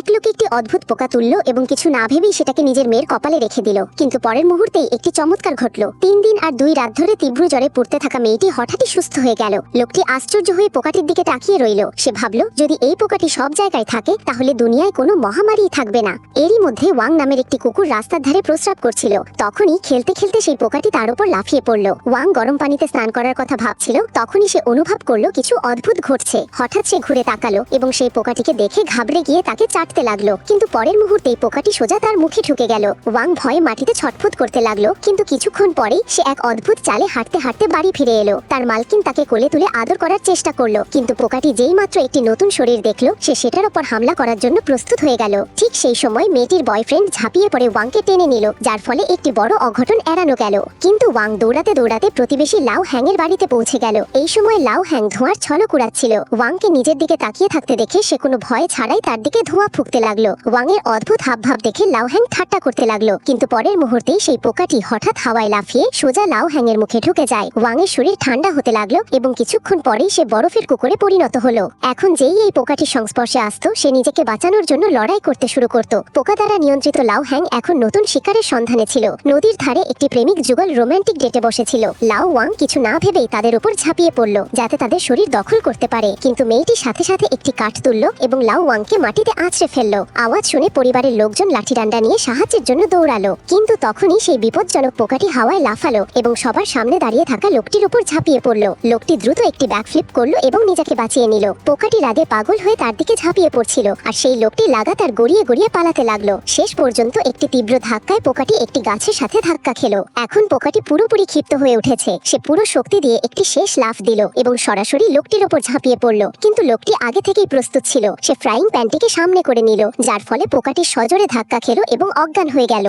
এক লোক একটি অদ্ভুত পোকা তুলল এবং কিছু না ভেবেই সেটাকে নিজের মেয়ের কপালে রেখে দিল। কিন্তু পরের মুহূর্তেই একটি চমৎকার ঘটল। তিন দিন আর দুই রাত ধরে তীব্র জ্বরে পড়তে থাকা মেয়েটি হঠাৎই সুস্থ হয়ে গেল। লোকটি আশ্চর্য হয়ে পোকাটির দিকে তাকিয়ে রইল। সে ভাবল, যদি এই পোকাটি সব জায়গায় থাকে, তাহলে দুনিয়ায় কোনো মহামারী থাকবে না। এরই মধ্যে ওয়াং নামের একটি কুকুর রাস্তার ধারে প্রস্রাব করছিল। তখনই খেলতে খেলতে সেই পোকাটি তার উপর লাফিয়ে পড়ল। ওয়াং গরম পানিতে স্নান করার কথা ভাবছিল। তখনই সে অনুভব করল কিছু অদ্ভুত ঘটছে। হঠাৎ সে ঘুরে তাকালো এবং সেই পোকাটিকে দেখে ঘাবড়ে গিয়ে তাকে চাটতে লাগল, কিন্তু পরের মুহূর্তেই পোকাটি সোজা তার মুখে ঢুকে গেল। ওয়াং ভয়ে মাটিতে ছটফট করতে লাগল, কিন্তু কিছুক্ষণ পরেই সে এক অদ্ভুত চালে হাঁটতে হাঁটতে বাড়ি ফিরে এলো। তার মালকিন তাকে কোলে তুলে আদর করার চেষ্টা করল, কিন্তু পোকাটি যেই মাত্র একটি নতুন শরীর দেখল, সে সেটার ওপর হামলা করার জন্য প্রস্তুত হয়ে গেল। ঠিক সেই সময় মেয়েটির বয়ফ্রেন্ড ঝাঁপিয়ে পড়ে ওয়াংকে টেনে নিল, যার ফলে একটি বড় অঘটন এড়ানো গেল। কিন্তু ওয়াং দৌড়াতে দৌড়াতে প্রতিবেশী লাউ হ্যাংয়ের বাড়িতে পৌঁছে গেল। এই সময় লাউ হ্যাং ধোঁয়ার ছলক উড়াচ্ছিল। ওয়াংকে নিজের দিকে তাকিয়ে থাকতে দেখে সে কোনো ভয় ছাড়াই তার দিকে ধোঁয়া ফুঁকতে লাগল। ওয়াংয়ের অদ্ভুত হাবভাব দেখে লাউ হ্যাং ঠাট্টা করতে লাগল। কিন্তু পরের মুহূর্তেই সেই পোকাটি হঠাৎ হাওয়ায় লাফিয়ে সোজা লাউ হ্যাংয়ের মুখে ঢুকে যায়। ওয়াংয়ের শরীর ঠান্ডা হতে লাগল এবং কিছুক্ষণ পরেই সে বরফের কুকুরে পরিণত হলো। এখন যেই এই পোকাটির সংস্পর্শে আসতো, সে নিজেকে বাঁচানোর জন্য লড়াই করতে শুরু করত। পোকা দ্বারা নিয়ন্ত্রিত লাউ হ্যাং এখন নতুন শিকারের সন্ধানে ছিল। নদীর ধারে একটি প্রেমিক যুগল রোমান্টিক ডেটে বসেছিল। লাউ ওয়াং কিছু না ভেবেই তাদের উপর ঝাঁপিয়ে পড়ল, যাতে তাদের শরীর দখল করতে পারে। কিন্তু মেয়েটি সাথে সাথে একটি কাঠ তুলল এবং লাউ ওয়াংকে মাটিতে আছড়ে ফেলল। আওয়াজ শুনে পরিবারের লোকজন লাঠি ডান্ডা নিয়ে সাহায্যের জন্য দৌড়ালো। কিন্তু তখনই সেই বিপজ্জনক পোকাটি হাওয়ায় লাফালো এবং সবার সামনে দাঁড়িয়ে থাকা লোকটির উপর ঝাঁপিয়ে পড়ল। লোকটি দ্রুত একটি ব্যাকফ্লিপ করল এবং নিজেকে বাঁচিয়ে নিল। পোকাটি রাগে পাগল হয়ে তার দিকে ঝাঁপিয়ে পড়ছিল আর সেই লোকটি লাগাতার গড়িয়ে গড়িয়ে পালাতে লাগল। শেষ পর্যন্ত একটি তীব্র ধাক্কায় পোকাটি একটি গাছের সাথে ধাক্কা খেলো। এখন পোকাটি পুরোপুরি ক্ষিপ্ত হয়ে উঠেছে। সে পুরো শক্তি দিয়ে একটি শেষ লাফ দিল এবং সরাসরি লোকটির ওপর ঝাঁপিয়ে পড়ল। কিন্তু লোকটি আগে থেকেই প্রস্তুত ছিল। সে ফ্রাইং প্যানটিকে সামনে করে নিল যার ফলে পোকাটি সজোরে ধাক্কা খেল এবং অজ্ঞান হয়ে গেল।